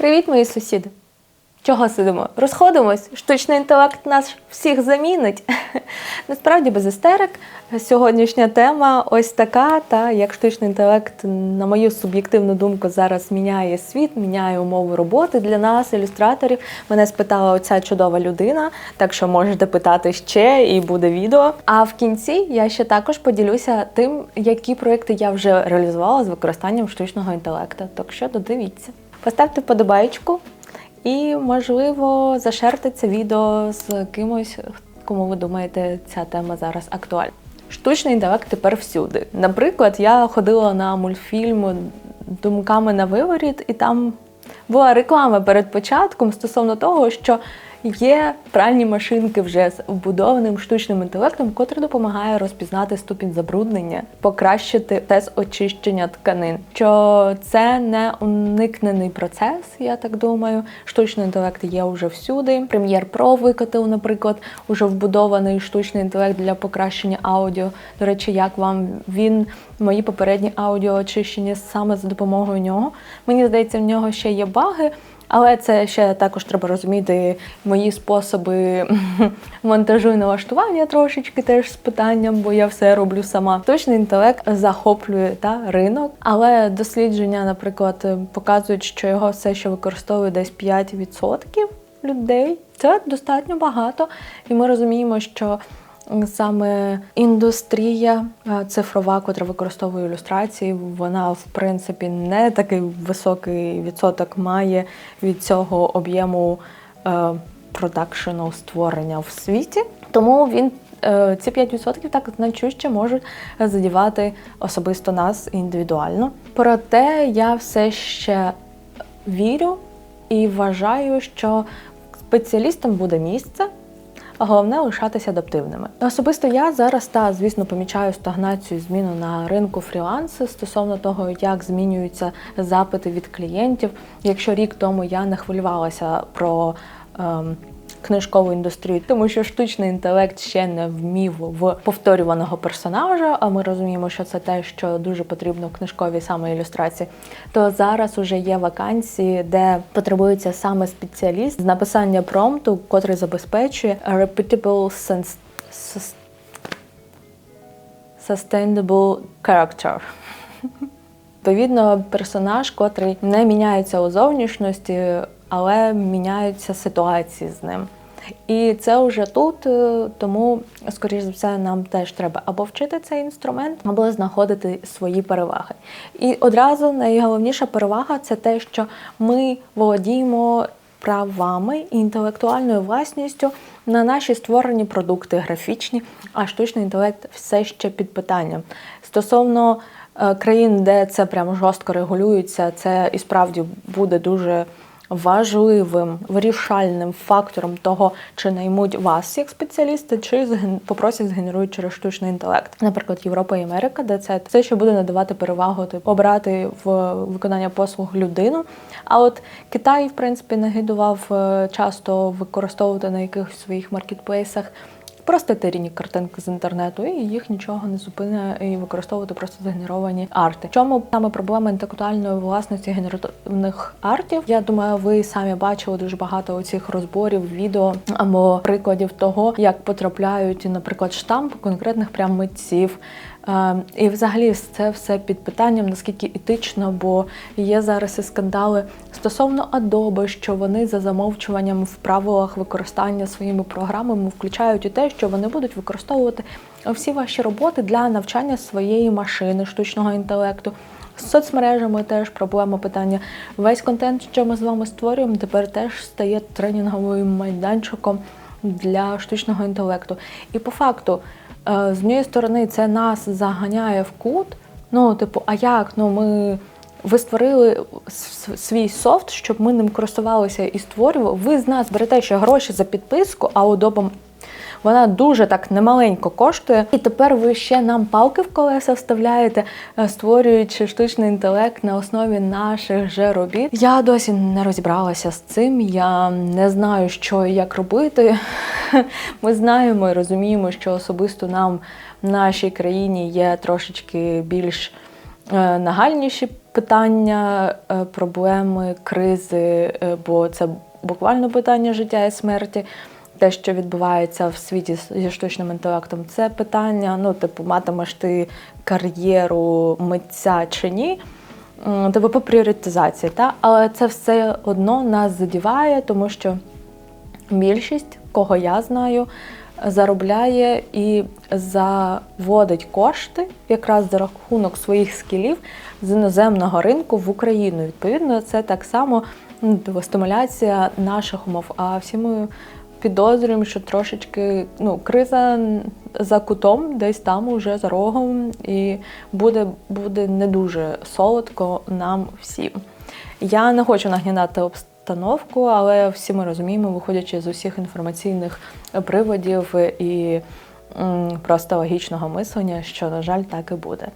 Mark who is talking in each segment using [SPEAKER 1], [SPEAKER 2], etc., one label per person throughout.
[SPEAKER 1] Привіт, мої сусіди! Чого сидимо? Розходимось? Штучний інтелект нас всіх замінить. Насправді без істерик. Сьогоднішня тема ось така. Та як штучний інтелект, на мою суб'єктивну думку, зараз міняє світ, міняє умови роботи для нас, ілюстраторів. Мене спитала оця чудова людина, так що можете питати ще і буде відео. А в кінці я ще також поділюся тим, які проекти я вже реалізувала з використанням штучного інтелекту. Так що додивіться. Поставте вподобайку і, можливо, зашерте це відео з кимось, кому ви думаєте, ця тема зараз актуальна. Штучний інтелект тепер всюди. Наприклад, я ходила на мультфільм думками на виворіт, і там була реклама перед початком стосовно того, що є пральні машинки вже з вбудованим штучним інтелектом, котрий допомагає розпізнати ступінь забруднення, покращити тест очищення тканин. Що це не уникнений процес, я так думаю. Штучний інтелект є вже всюди. Прем'єр Pro викатив, наприклад, уже вбудований штучний інтелект для покращення аудіо. До речі, як вам він мої попередні аудіо очищені саме за допомогою нього. Мені здається, в нього ще є баги. Але це ще також треба розуміти мої способи монтажу і налаштування трошечки теж з питанням, бо я все роблю сама. Точний інтелект захоплює та ринок, але дослідження, наприклад, показують, що його все ще використовує десь 5% людей. Це достатньо багато, і ми розуміємо, що Саме індустрія е, цифрова, котра використовує ілюстрації, вона в принципі не такий високий відсоток має від цього об'єму е, продакшену створення в світі. Тому він е, ці 5% так значуще можуть задівати особисто нас індивідуально. Проте я все ще вірю і вважаю, що спеціалістам буде місце. А головне лишатися адаптивними. Особисто я зараз та звісно помічаю стагнацію зміну на ринку фрілансу стосовно того, як змінюються запити від клієнтів. Якщо рік тому я не хвилювалася про ем, книжкову індустрію, тому що штучний інтелект ще не вмів в повторюваного персонажа. А ми розуміємо, що це те, що дуже потрібно в книжковій саме ілюстрації. То зараз уже є вакансії, де потребується саме спеціаліст з написання промпту, котрий забезпечує repeatable sense sustainable character. Відповідно, персонаж, котрий не міняється у зовнішності, але міняються ситуації з ним. І це вже тут, е, тому, скоріш за все, нам теж треба або вчити цей інструмент, або знаходити свої переваги. І одразу найголовніша перевага це те, що ми володіємо правами і інтелектуальною власністю на наші створені продукти графічні, а штучний інтелект все ще під питанням. Стосовно е, країн, де це прямо жорстко регулюється, це і справді буде дуже важливим вирішальним фактором того, чи наймуть вас як спеціаліста, чи попросять згенерують через штучний інтелект. Наприклад, Європа і Америка, де це все, що буде надавати перевагу, типу, обрати в виконання послуг людину. А от Китай, в принципі, нагидував е, часто використовувати на якихось своїх маркетплейсах просто теріні картинки з інтернету, і їх нічого не зупине і використовувати просто згенеровані арти. Чому саме проблема інтелектуальної власності генеративних артів? Я думаю, ви самі бачили дуже багато оцих розборів, відео або прикладів того, як потрапляють, наприклад, штамп конкретних прям митців. Ем, і, взагалі, це все під питанням, наскільки етично, бо є зараз і скандали стосовно Adobe, що вони за замовчуванням в правилах використання своїми програмами включають і те, що вони будуть використовувати всі ваші роботи для навчання своєї машини, штучного інтелекту. З соцмережами теж проблема питання. Весь контент, що ми з вами створюємо, тепер теж стає тренінговим майданчиком для штучного інтелекту. І по факту. Е, з однієї сторони, це нас заганяє в кут. Ну, типу, а як? Ну, ми ви створили свій софт, щоб ми ним користувалися і створювали. Ви з нас берете ще гроші за підписку, а удобом вона дуже так немаленько коштує. І тепер ви ще нам палки в колеса вставляєте, е, створюючи штучний інтелект на основі наших же робіт. Я досі не розібралася з цим. Я не знаю, що і як робити. Ми знаємо і розуміємо, що особисто нам в нашій країні є трошечки більш е, нагальніші питання, е, проблеми, кризи, бо це буквально питання життя і смерті. Те, що відбувається в світі зі штучним інтелектом, це питання: ну, типу, матимеш ти кар'єру митця чи ні. Типу по пріоритизації, та? але це все одно нас задіває, тому що більшість, кого я знаю, заробляє і заводить кошти якраз за рахунок своїх скілів з іноземного ринку в Україну. Відповідно, це так само ну, типу, стимуляція наших умов. А всі ми підозрюємо, що трошечки ну, криза за кутом, десь там уже за рогом, і буде, буде не дуже солодко нам всім. Я не хочу нагнідати обстановку, але всі ми розуміємо, виходячи з усіх інформаційних приводів і просто логічного мислення, що, на жаль, так і буде.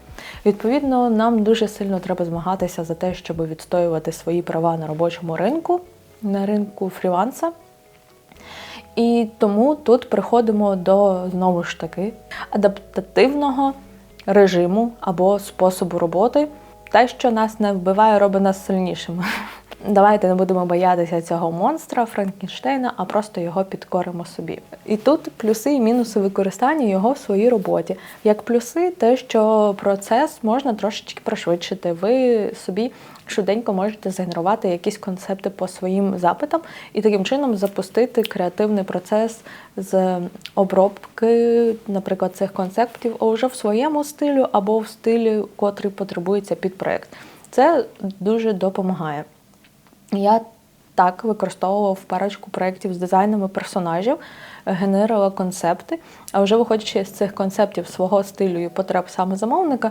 [SPEAKER 1] Відповідно, нам дуже сильно треба змагатися за те, щоб відстоювати свої права на робочому ринку, на ринку фріланса. І тому тут приходимо до знову ж таки адаптативного режиму або способу роботи. Те, що нас не вбиває, робить нас сильнішими. Давайте не будемо боятися цього монстра Франкенштейна, а просто його підкоримо собі. І тут плюси і мінуси використання його в своїй роботі. Як плюси, те, що процес можна трошечки пришвидшити. Ви собі швиденько можете згенерувати якісь концепти по своїм запитам і таким чином запустити креативний процес з обробки, наприклад, цих концептів уже в своєму стилю або в стилі, котрий потребується під проект. Це дуже допомагає. Я так використовувала парочку проєктів з дизайнами персонажів, генерувала концепти. А вже виходячи з цих концептів свого стилю і потреб саме замовника,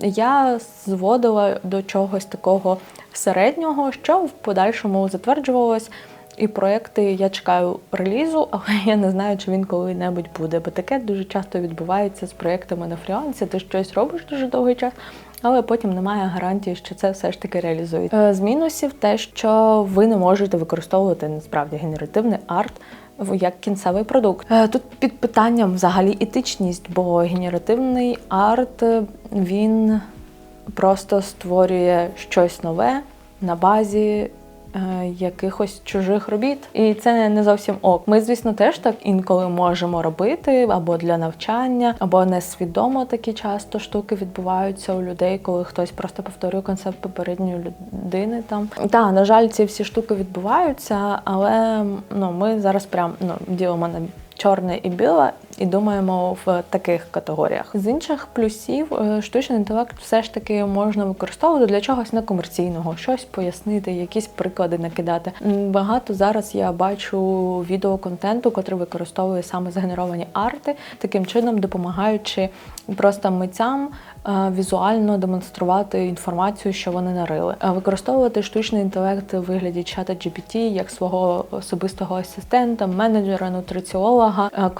[SPEAKER 1] я зводила до чогось такого середнього, що в подальшому затверджувалось. І проекти я чекаю релізу, але я не знаю, чи він коли-небудь буде. Бо таке дуже часто відбувається з проектами на фрілансі. Ти щось робиш дуже довгий час, але потім немає гарантії, що це все ж таки реалізується. Е, З мінусів те, що ви не можете використовувати насправді генеративний арт як кінцевий продукт. Е, Тут під питанням взагалі етичність, бо генеративний арт е, він просто створює щось нове на базі. Е, Якихось чужих робіт, і це не зовсім ок. Ми, звісно, теж так інколи можемо робити або для навчання, або несвідомо такі часто штуки відбуваються у людей, коли хтось просто повторює концепт попередньої людини. Там та на жаль, ці всі штуки відбуваються, але ну ми зараз прям ну ділимо на чорне і біле і думаємо в таких категоріях. З інших плюсів е, штучний інтелект все ж таки можна використовувати для чогось некомерційного, щось пояснити, якісь приклади накидати. Багато зараз я бачу відеоконтенту, котрий використовує саме згенеровані арти, таким чином допомагаючи просто митцям е, візуально демонструвати інформацію, що вони нарили. Використовувати штучний інтелект у вигляді чата GPT як свого особистого асистента, менеджера, нутриціолога, е,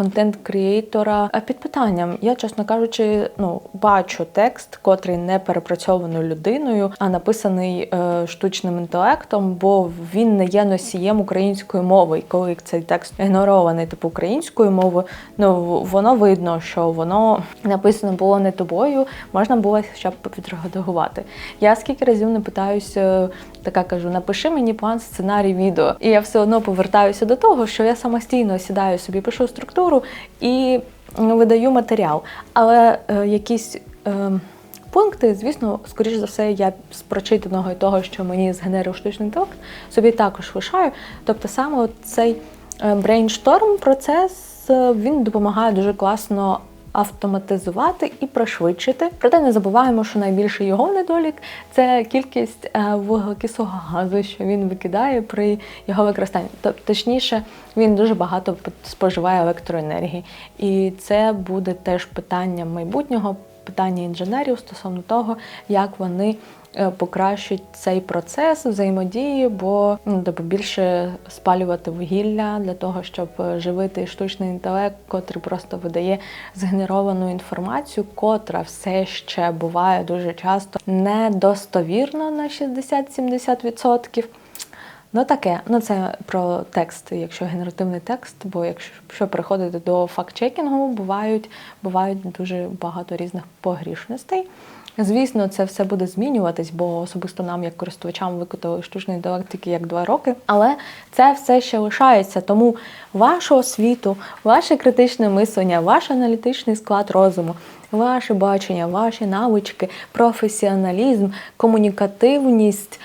[SPEAKER 1] контент-крієйтора. Під питанням, я, чесно кажучи, ну бачу текст, котрий не перепрацьований людиною, а написаний е, штучним інтелектом, бо він не є носієм української мови. І коли цей текст генерований типу українською мовою, ну воно видно, що воно написано було не тобою, можна було хоча б відредагувати. Я скільки разів не питаюся, така кажу, напиши мені план сценарій відео. І я все одно повертаюся до того, що я самостійно сідаю собі, пишу структуру і м, видаю матеріал. Але е, якісь. Е, Пункти, звісно, скоріш за все, я з прочитаного і того, що мені згенерив штучний інтелект, собі також лишаю. Тобто, саме цей брейншторм процес е, він допомагає дуже класно автоматизувати і пришвидшити. Проте не забуваємо, що найбільший його недолік це кількість е, вуглекислого газу, що він викидає при його використанні. Тобто, точніше, він дуже багато споживає електроенергії, і це буде теж питанням майбутнього питання інженерів стосовно того, як вони е, покращать цей процес взаємодії, бо ну, тобто більше спалювати вугілля для того, щоб е, живити штучний інтелект, котрий просто видає згенеровану інформацію, котра все ще буває дуже часто недостовірна на 60-70%. Ну таке, ну це про текст, якщо генеративний текст, бо якщо переходити до факт-чекінгу, бувають, бувають дуже багато різних погрішностей. Звісно, це все буде змінюватись, бо особисто нам, як користувачам, викотили штучний інтелект як два роки. Але це все ще лишається. Тому вашу освіту, ваше критичне мислення, ваш аналітичний склад розуму, ваше бачення, ваші навички, професіоналізм, комунікативність,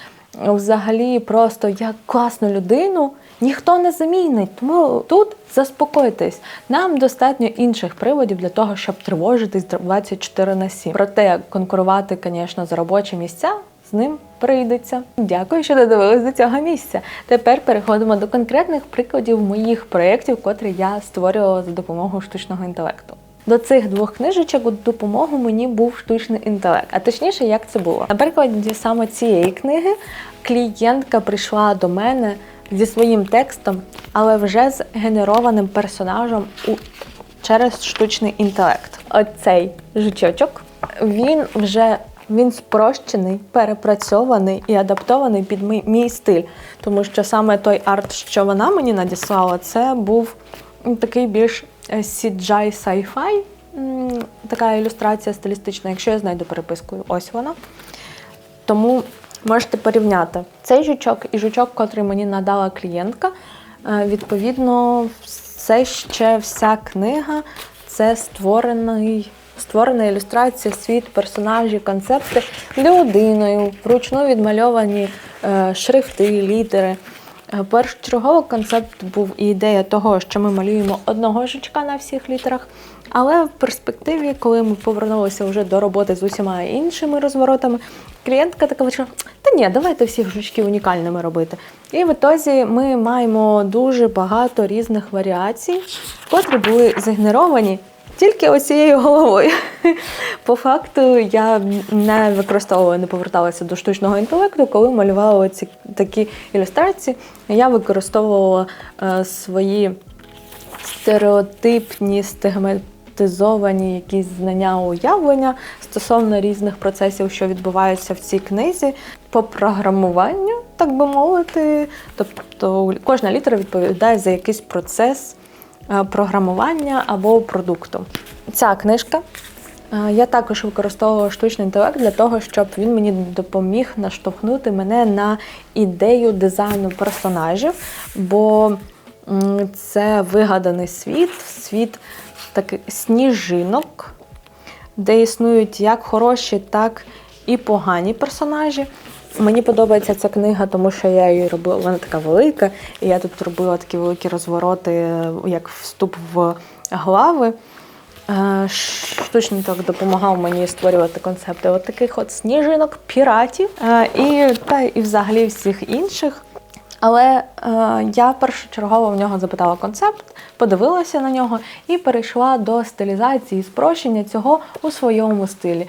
[SPEAKER 1] взагалі, просто як класну людину. Ніхто не замінить, тому тут заспокойтесь. Нам достатньо інших приводів для того, щоб тривожитись 24 на 7. Проте конкурувати, звісно, за робочі місця з ним прийдеться. Дякую, що додивились до цього місця. Тепер переходимо до конкретних прикладів моїх проєктів, котрі я створювала за допомогою штучного інтелекту. До цих двох книжечок у допомогу мені був штучний інтелект. А точніше, як це було. Наприклад, саме цієї книги клієнтка прийшла до мене зі своїм текстом, але вже з генерованим персонажем у через штучний інтелект. Оцей жучочок, він вже він спрощений, перепрацьований і адаптований під мій, мій стиль. Тому що саме той арт, що вона мені надіслала, це був такий більш CGI sci-fi, така ілюстрація стилістична, якщо я знайду переписку, ось вона. Тому можете порівняти цей жучок і жучок, котрий мені надала клієнтка. Е, відповідно, все ще вся книга це створений. Створена ілюстрація, світ, персонажі, концепти людиною, вручну відмальовані е, шрифти, літери. Е, першочергово концепт був і ідея того, що ми малюємо одного жучка на всіх літерах. Але в перспективі, коли ми повернулися вже до роботи з усіма іншими розворотами, клієнтка така вирішила, та ні, давайте всіх жучків унікальними робити. І в ітозі ми маємо дуже багато різних варіацій, котрі були згенеровані тільки оцією головою. По факту я не використовувала, не поверталася до штучного інтелекту, коли малювала ці такі ілюстрації. Я використовувала е, свої стереотипні стигматизовані якісь знання уявлення стосовно різних процесів, що відбуваються в цій книзі, по програмуванню, так би мовити. Тобто кожна літера відповідає за якийсь процес. Е, програмування або продукту. Ця книжка. Е, я також використовувала штучний інтелект для того, щоб він мені допоміг наштовхнути мене на ідею дизайну персонажів, бо це вигаданий світ, світ таких сніжинок, де існують як хороші, так і погані персонажі. Мені подобається ця книга, тому що я її робила, вона така велика, і я тут робила такі великі розвороти, як вступ в глави. Е, штучний так допомагав мені створювати концепти от таких от сніжинок, піратів е, і та і взагалі всіх інших. Але е, я першочергово в нього запитала концепт, подивилася на нього і перейшла до стилізації, спрощення цього у своєму стилі.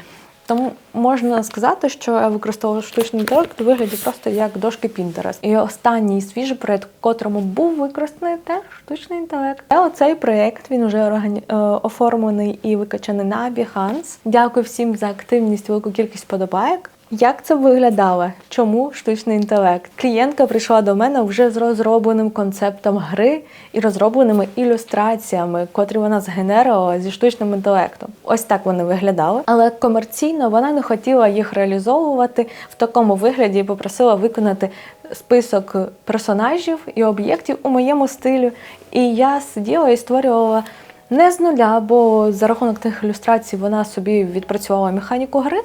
[SPEAKER 1] Тому можна сказати, що я використовувала штучний інтелект у вигляді просто як дошки Pinterest. І останній свіжий проєкт, котрому був використаний теж штучний інтелект. А оцей проєкт він вже органі... Е, оформлений і викачаний на Behance. Дякую всім за активність, велику кількість подобаєк. Як це виглядало? Чому штучний інтелект? Клієнтка прийшла до мене вже з розробленим концептом гри і розробленими ілюстраціями, котрі вона згенерувала зі штучним інтелектом. Ось так вони виглядали. Але комерційно вона не хотіла їх реалізовувати в такому вигляді і попросила виконати список персонажів і об'єктів у моєму стилю. І я сиділа і створювала. Не з нуля, бо за рахунок тих ілюстрацій вона собі відпрацювала механіку гри,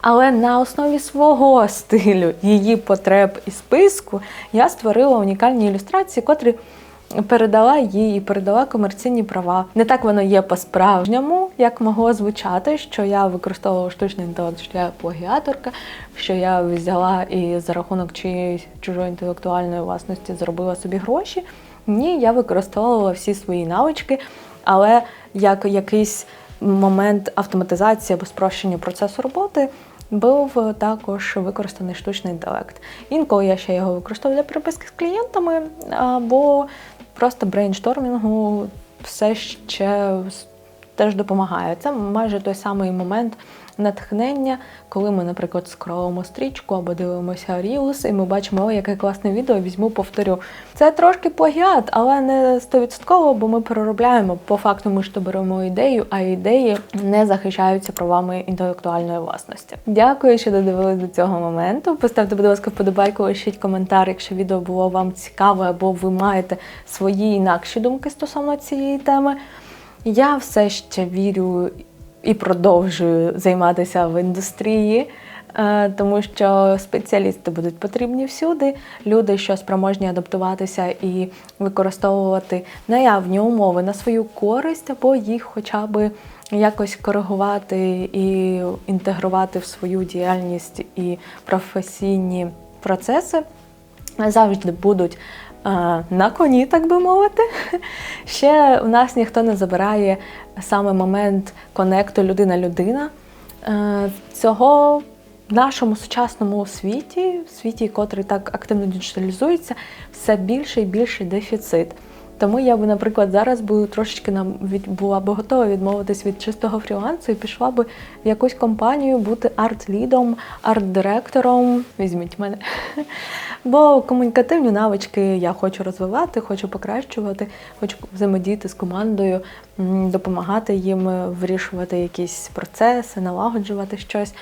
[SPEAKER 1] але на основі свого стилю, її потреб і списку я створила унікальні ілюстрації, котрі передала їй і передала комерційні права. Не так воно є по-справжньому, як могло звучати, що я використовувала штучний інтелект, що я плагіаторка, що я взяла і за рахунок чиєїсь чужої інтелектуальної власності зробила собі гроші. Ні, я використовувала всі свої навички, але як якийсь момент автоматизації або спрощення процесу роботи був також використаний штучний інтелект. Інколи я ще його використовую для переписки з клієнтами, або просто брейнштормінгу все ще теж допомагає. Це майже той самий момент натхнення, коли ми, наприклад, скролимо стрічку або дивимося Reels, і ми бачимо, о, яке класне відео, візьму, повторю. Це трошки плагіат, але не стовідсотково, бо ми переробляємо. По факту ми ж то беремо ідею, а ідеї не захищаються правами інтелектуальної власності. Дякую, що додивились до цього моменту. Поставте, будь ласка, вподобайку, лишіть коментар, якщо відео було вам цікаве, або ви маєте свої інакші думки стосовно цієї теми. Я все ще вірю і продовжую займатися в індустрії, е, тому що спеціалісти будуть потрібні всюди. Люди, що спроможні адаптуватися і використовувати наявні умови на свою користь, або їх хоча б якось коригувати і інтегрувати в свою діяльність і професійні процеси завжди будуть на коні, так би мовити. Ще у нас ніхто не забирає саме момент конекту людина-людина. Е, Цього в нашому сучасному світі, в світі, котрий так активно діджиталізується, все більше і більше дефіцит. Тому я би, наприклад, зараз би трошечки нам від була би готова відмовитись від чистого фрілансу і пішла би в якусь компанію бути арт-лідом, арт-директором. Візьміть мене. Бо комунікативні навички я хочу розвивати, хочу покращувати, хочу взаємодіяти з командою, допомагати їм вирішувати якісь процеси, налагоджувати щось.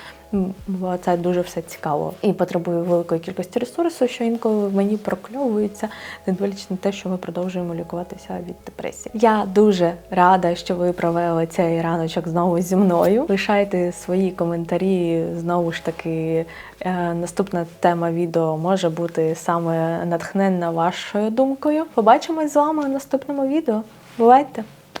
[SPEAKER 1] Бо це дуже все цікаво і потребує великої кількості ресурсу, що інколи в мені прокльовується, не дивлячись на те, що ми продовжуємо лікуватися від депресії. Я дуже рада, що ви провели цей раночок знову зі мною. Лишайте свої коментарі. Знову ж таки, е, наступна тема відео може бути саме натхненна вашою думкою. Побачимось з вами у наступному відео. Бувайте!